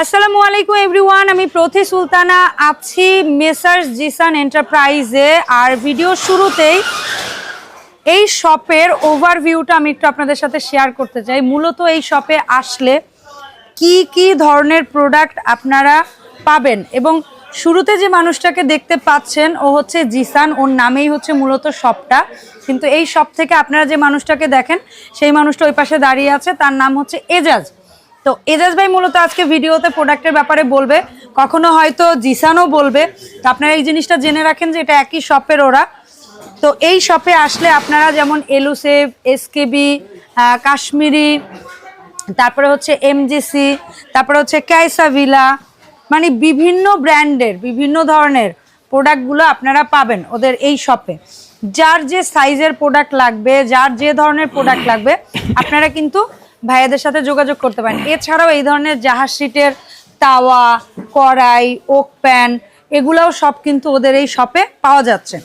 আসসালামু আলাইকুম এভরিওয়ান, আমি প্রতি সুলতানা আছি মেসার্স জিসান এন্টারপ্রাইজে। আর ভিডিও শুরুতেই এই শপের ওভারভিউটা আমি একটু আপনাদের সাথে শেয়ার করতে চাই। মূলত এই শপে আসলে কি কি ধরনের প্রোডাক্ট আপনারা পাবেন? এবং শুরুতে যে মানুষটাকে দেখতে পাচ্ছেন, ও হচ্ছে জিসান, ওর নামেই হচ্ছে মূলত শপটা। কিন্তু এই শপ থেকে আপনারা যে মানুষটাকে দেখেন, সেই মানুষটা ওই পাশে দাঁড়িয়ে আছে, তার নাম হচ্ছে এজাজ। তো এজাজ ভাই মূলত আজকে ভিডিওতে প্রোডাক্টের ব্যাপারে বলবে। কখনো হয়তো জিসানও বলবে। তো আপনারা এই জিনিসটা জেনে রাখেন যে এটা একই শপের ওরা। তো এই শপে আসলে আপনারা যেমন এলুসেভ এসকেবি কাশ্মীরি তারপরে হচ্ছে এমজিসি তারপরে হচ্ছে ক্যাইসাভিলা মানে বিভিন্ন ব্র্যান্ডের, বিভিন্ন ধরনের প্রোডাক্টগুলো আপনারা পাবেন ওদের এই শপে যার যে সাইজের প্রোডাক্ট লাগবে, যার যে ধরনের প্রোডাক্ট লাগবে, আপনারা কিন্তু ভাইয়াদের সাথে যোগাযোগ করতে পারেন। এছাড়াও এই ধরনের জাহাজ সিটের তাওয়া, কড়াই, ওক প্যান, এগুলোও সব কিন্তু ওদের এই শপে পাওয়া যাচ্ছে।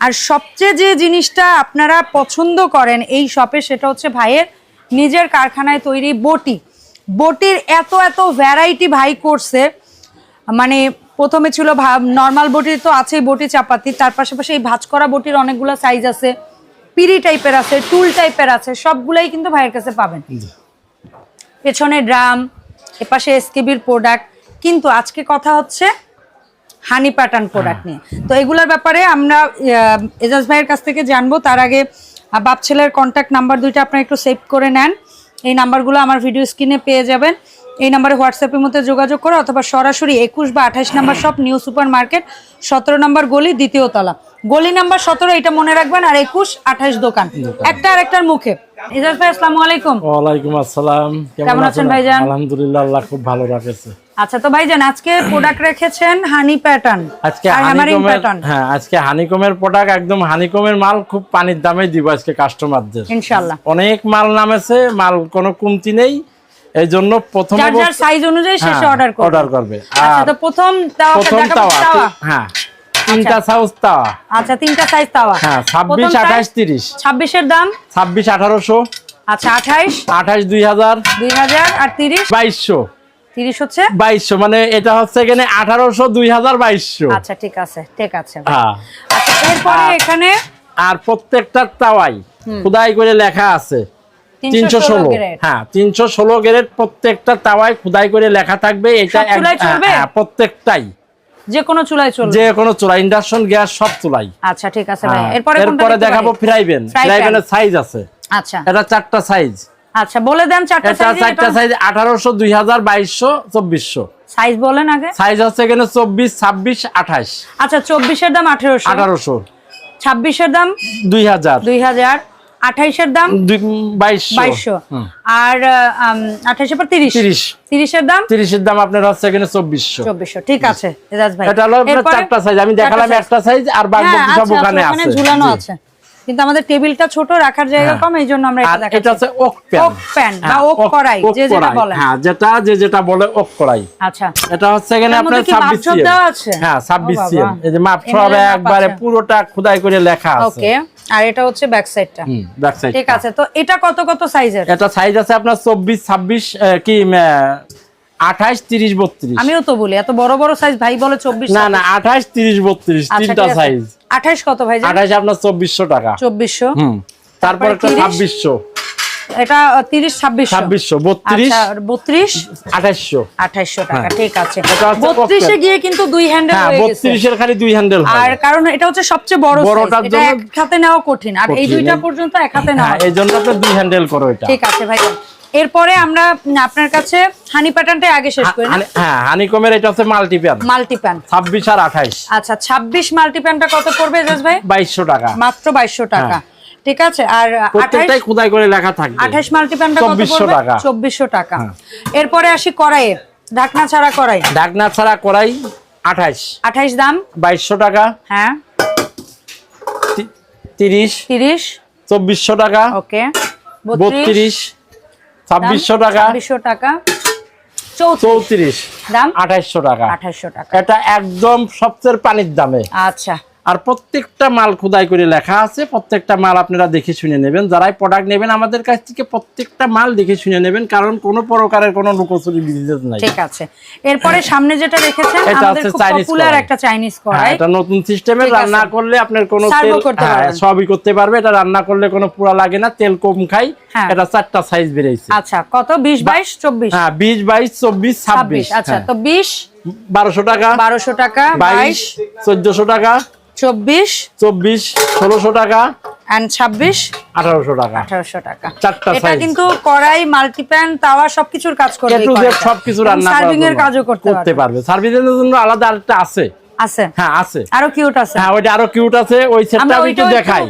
আর সবচেয়ে যে জিনিসটা আপনারা পছন্দ করেন এই শপে সেটা হচ্ছে ভাইয়ের নিজের কারখানায় তৈরি বটি। বটির এত এত ভ্যারাইটি ভাই করছে মানে প্রথমে ছিল ভা নর্মাল বটি তো আছেই, বটি, চাপাতি, তার পাশাপাশি এই ভাজ করা বটির অনেকগুলো সাইজ আছে। পিড়ি টাইপের আছে টুল টাইপের আছে সবগুলাই কিন্তু ভাইয়ের কাছে পাবেন। পেছনে ড্রাম এপাশে এসকেবির প্রোডাক্ট কিন্তু আজকে কথা হচ্ছে হানি প্যাটার্ন প্রোডাক্ট নিয়ে। তো এগুলোর ব্যাপারে আমরা এজাজ ভাইয়ের কাছ থেকে জানব তার আগে বাপ ছেলের কন্ট্যাক্ট নাম্বার দুইটা আপনারা একটু সেভ করে নেন। এই নাম্বারগুলো আমার ভিডিও স্ক্রিনে পেয়ে যাবেন। এই নাম্বারে হোয়াটসঅ্যাপের মধ্যে যোগাযোগ করে অথবা সরাসরি একুশ বা আঠাশ নাম্বার সব নিউ সুপার মার্কেট সতেরো নম্বর গলি দ্বিতীয় তলা। গলি নাম্বার সতেরো এটা মনে রাখবেন আর একুশ আঠাশ দোকান। একটা আর একটার মুখে। ভাই আসসালামু আলাইকুম। ওয়ালাইকুম আসসালাম। কেমন আছেন ভাইজান? আলহামদুলিল্লাহ আল্লাহ খুব ভালো রাখেছে। আচ্ছা তো ভাইজান আজকে প্রোডাক্ট রেখেছেন হানি প্যাটার্ন আজকে হানিকমের হ্যাঁ আজকে হানিকমের প্রোডাক্ট একদম হানিকমের মাল খুব পানির দামে দিব আজকে কাস্টমারদের ইনশাআল্লাহ। অনেক মাল নামেছে মাল কোনো কমতি নেই। এই জন্য প্রথম সাইজ অনুযায়ী শেষে হ্যাঁ, অর্ডার করবে। order করবে। আচ্ছা তো প্রথম হ্যাঁ। তিনটা সাউস তাওয়া। আচ্ছা তিনটা সাইজ তাওয়া। হ্যাঁ ছাব্বিশ আঠাশ তিরিশ। ছাব্বিশের দাম? ছাব্বিশ আঠারোশো। আচ্ছা আঠাইশ? আঠাশ দুই হাজার। দুই হাজার আর তিরিশ? বাইশশো। তিরিশ হচ্ছে? বাইশশো মানে এটা হচ্ছে এখানে আঠারোশো দুই হাজার বাইশশো। আচ্ছা ঠিক আছে ঠিক আছে হ্যাঁ। আচ্ছা এরপরে এখানে? আর প্রত্যেকটা তাওয়াই খুদাই করে লেখা আছে। তিনশো ষোলো গ্রেড। হ্যাঁ তিনশো ষোলো গ্রেড প্রত্যেকটা তাওয়াই খুদাই করে লেখা থাকবে। এটা চলবে? হ্যাঁ, প্রত্যেকটাই। যে কোনো চুলায় চলবে। যে কোনো চুলা ইন্ডাকশন গ্যাস সব চুলাই। আচ্ছা ঠিক আছে ভাই। হ্যাঁ, এরপরে এরপরে দেখাবো? Fry pan Fry pan। ফ্রাইবেনের সাইজ আছে। আচ্ছা। এটা চারটা সাইজ আচ্ছা বলে দেন চারটা এটা সাইজ চারটা সাইজ আঠারোশো দুই হাজার বাইশশো চব্বিশশো। সাইজ বলেন আগে। সাইজ হচ্ছে এখানে চব্বিশ ছাব্বিশ আঠাশ। আচ্ছা চব্বিশের দাম আঠেরোশো। আঠারোশো। ছাব্বিশের দাম দুই হাজার দুই হাজার আঠাইশের দাম বাইশশো। আর আঠাইশের পর তিরিশ। তিরিশ। তিরিশের দাম? তিরিশের দাম আপনার হচ্ছে এখানে চব্বিশশো। চব্বিশশো। ঠিক আছে এটা হলো আপনার চারটা সাইজ আমি দেখালাম একটা সাইজ আর বাকি হ্যাঁ, সব ওখানে আছে। ঝুলানো আছে। কিন্তু আমাদের টেবিলটা ছোট রাখার জায়গা হ্যাঁ। কম এই জন্য আমরা এটা এটা হচ্ছে ওক প্যান। ওক প্যান বা হ্যাঁ, ওক কড়াই, যে যেটা বলেন। হ্যাঁ যেটা যে যেটা বলে ওক কড়াই। আচ্ছা। এটা হচ্ছে এখানে আপনার মধ্যে কি ছাব্বিশ মাপঝোপ সিএম আছে? হ্যাঁ ছাব্বিশ ও বাবা। সিএম এই যে মাপ সব একবারে পুরোটা খোদাই করে লেখা আছে। ওকে আর এটা হচ্ছে ব্যাক সাইডটা হুম ব্যাক সাইড ঠিক আছে তো এটা কত কত সাইজের এটা সাইজ আছে আপনার চব্বিশ ছাব্বিশ কি আঠাশ তিরিশ বত্রিশ। আমিও তো বলি এত বড় বড় সাইজ ভাই বলে চব্বিশ না না আঠাশ তিরিশ বত্রিশ আচ্ছা, তিনটা সাইজ আঠাইশ কত ভাই আঠাশ আপনার চব্বিশশো টাকা। চব্বিশশো। তারপর একটা 30? ছাব্বিশশো। এটা তিরিশ ছাব্বিশ ছাব্বিশশো বত্রিশ? আচ্ছা বত্রিশ? আঠাশশো। আঠাইশশো টাকা ঠিক আছে। বত্রিশে গিয়ে কিন্তু দুই হ্যান্ডেল হ্যাঁ হয়ে বত্রিশের খালি দুই হ্যান্ডেল আর কারণ এটা হচ্ছে সবচেয়ে বড় বড়টার এটা জন্য- এক হাতে নেওয়া কঠিন। আর এই দুইটা পর্যন্ত এক হাতে নেওয়া। হ্যাঁ এই জন্য আপনি দুই হ্যান্ডেল করো এটা। ঠিক আছে ভাই। এরপরে আমরা আপনার কাছে হানি প্যাটার্নটাই আগে শেষ করি না? হানি- হ্যাঁ হানিকমের এটা হচ্ছে মাল্টিপ্যান মাল্টি প্যান ছাব্বিশ আর আঠাইশ। আচ্ছা ছাব্বিশ মাল্টি প্যানটা কত পড়বে এজাজ ভাই? বাইশশো টাকা। মাত্র বাইশশো টাকা। ঠিক আছে আর আঠাইশ প্রত্যেকটাই খুদাই করে লেখা থাকবে। আঠাইশ মাল্টি প্যানটা কত পড়বে? টাকা। চব্বিশশো টাকা। এরপরে আসি কড়াইয়ের ঢাকনা ছাড়া কড়াই। ঢাকনা ছাড়া কড়াই আঠাইশ। আঠাইশ দাম? বাইশশো টাকা। হ্যাঁ। তি- তিরিশ। তিরিশ। চব্বিশশো টাকা। ওকে। বত্রিশ। ছাব্বিশশো টাকা। ছাব্বিশশো টাকা। চৌত্রিশ। দাম? আঠাইশশো টাকা। আঠাইশশো টাকা। এটা একদম সবচেয়ে পানির দামে। আচ্ছা। আর প্রত্যেকটা মাল খোদাই করে লেখা আছে প্রত্যেকটা মাল আপনারা দেখে শুনে নেবেন। যারাই প্রোডাক্ট নেবেন আমাদের কাছ থেকে প্রত্যেকটা মাল দেখে শুনে নেবেন কারণ কোনো প্রকারের কোনো লুকোচুরি বিজনেস নাই। ঠিক আছে। এরপরে সামনে যেটা রেখেছেন এটা আমাদের খুব Chinese পপুলার একটা চাইনিজ হ্যাঁ, কড়াই এটা নতুন সিস্টেমে রান্না করলে আপনার কোনো তেল হ্যাঁ। সবই করতে পারবে। এটা রান্না করলে কোনো পুরা লাগে না তেল কম খাই। হ্যাঁ। এটা চারটা সাইজ বেরিয়েছে আচ্ছা কত? বিশ বাইশ চব্বিশ? হ্যাঁ বিশ বাইশ চব্বিশ ছাব্বিশ। ছাব্বিশ আচ্ছা তো বিশ বারোশো টাকা। বারোশো টাকা বাইশ বাইশ। চোদ্দশো টাকা। চব্বিশ। চব্বিশ ষোলোশো টাকা। অ্যান্ড ছাব্বিশ? আঠারোশো টাকা। আঠারোশো টাকা। চারটা এটা কিন্তু কড়াই মাল্টিপ্যান তাওয়া সবকিছুর কাজ সবকিছু রান্না সার্ভিং এর কাজও করতে পারবে। জন্য আলাদা আরেকটা আছে। আছে। হ্যাঁ আছে। আরও কিউট আছে। হ্যাঁ ওইটা আরও কিউট আছে। ওই সেটটা আমরা আমি একটু দেখাই।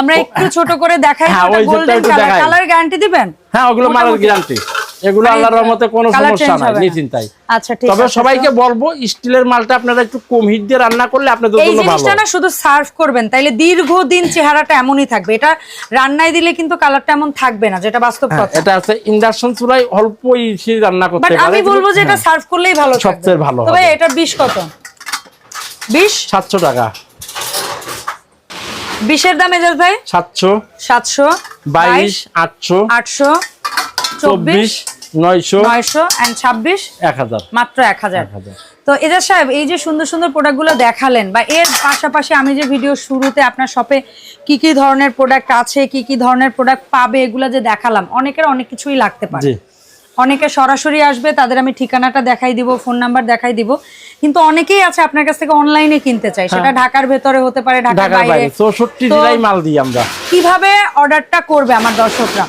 আমরা একটু ছোট করে দেখাই হ্যাঁ, ওই গোল্ডেন কালার গ্যারান্টি দিবেন? হ্যাঁ ওগুলো মালের গ্যারান্টি এগুলো মানে আল্লাহর রহমতে কোনো সমস্যা নাই নিশ্চিন্তাই আচ্ছা ঠিক তবে সবাইকে বলব স্টিলের মালটা আপনারা একটু কম হিট দিয়ে রান্না করলে আপনাদের জন্য ভালো এই জিনিসটা না শুধু সার্ভ করবেন তাইলে দীর্ঘদিন চেহারাটা এমনই থাকবে। এটা রান্নায় দিলে কিন্তু কালারটা এমন থাকবে না যেটা বাস্তব হ্যাঁ, কথা। এটা আছে ইন্ডাকশন চুলায় অল্প ইসি রান্না করতে আমি বলব যে এটা হ্যাঁ, সার্ভ করলেই ভালো। সবচেয়ে ভালো তবে এটা বিশ কত? বিশ? সাতশো টাকা। বিশের দাম এজাজ ভাই? সাতশো সাতশো বাইশ আটশো আটশো চব্বিশ নয়শো নয়শো অ্যান্ড ছাব্বিশ? এক হাজার। মাত্র এক হাজার। তো এজাজ সাহেব এই যে সুন্দর সুন্দর প্রোডাক্টগুলো দেখালেন বা এর পাশাপাশি আমি যে ভিডিও শুরুতে আপনার শপে কি কি ধরনের প্রোডাক্ট আছে কি কি ধরনের প্রোডাক্ট পাবে এগুলো যে দেখালাম অনেকের অনেক কিছুই লাগতে পারে। অনেকে সরাসরি আসবে তাদের আমি ঠিকানাটা দেখাই দিব ফোন নাম্বার দেখাই দিব। কিন্তু অনেকেই আছে আপনার কাছ থেকে অনলাইনে কিনতে চাই সেটা ঢাকার ভেতরে হতে পারে ঢাকার বাইরে। জেলায় মাল দিই আমরা। কীভাবে অর্ডারটা করবে আমার দর্শকরা?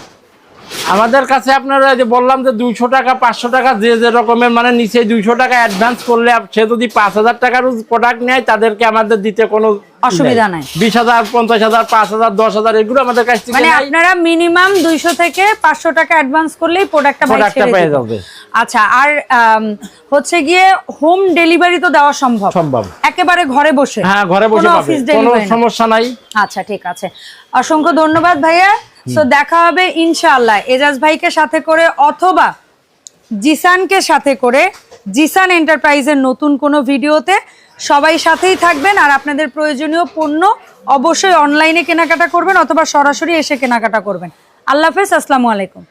আমাদের কাছে আপনারা যে বললাম যে দুইশো টাকা, পাঁচশো টাকা, যে যে রকমের মানে নিচে দুইশো টাকা অ্যাডভান্স করলে সে যদি পাঁচ হাজার টাকার প্রোডাক্ট নেয়, তাদেরকে আমাদের দিতে কোনো অসুবিধা নাই। বিশ হাজার পঞ্চাশ হাজার পাঁচ হাজার দশ হাজার এগুলো আমাদের কাছ থেকে মানে আপনারা মিনিমাম দুইশো থেকে পাঁচশো টাকা অ্যাডভান্স করলেই প্রোডাক্টটা ভাই Product টা ছেড়ে পেয়ে যাবে। আচ্ছা আর হচ্ছে গিয়ে হোম ডেলিভারি তো দেওয়া সম্ভব। সম্ভব। একেবারে ঘরে বসে। হ্যাঁ ঘরে বসে পাবে। কোনো সমস্যা নাই। আচ্ছা ঠিক আছে। অসংখ্য ধন্যবাদ ভাইয়া। তো দেখা হবে ইনশাআল্লাহ এজাজ ভাইকে সাথে করে অথবা জিসানকে সাথে করে জিসান এন্টারপ্রাইজের নতুন কোনো ভিডিওতে সবাই সাথেই থাকবেন আর আপনাদের প্রয়োজনীয় পণ্য অবশ্যই অনলাইনে কেনাকাটা করবেন অথবা সরাসরি এসে কেনাকাটা করবেন। আল্লাহ হাফেজ, আসসালামু আলাইকুম।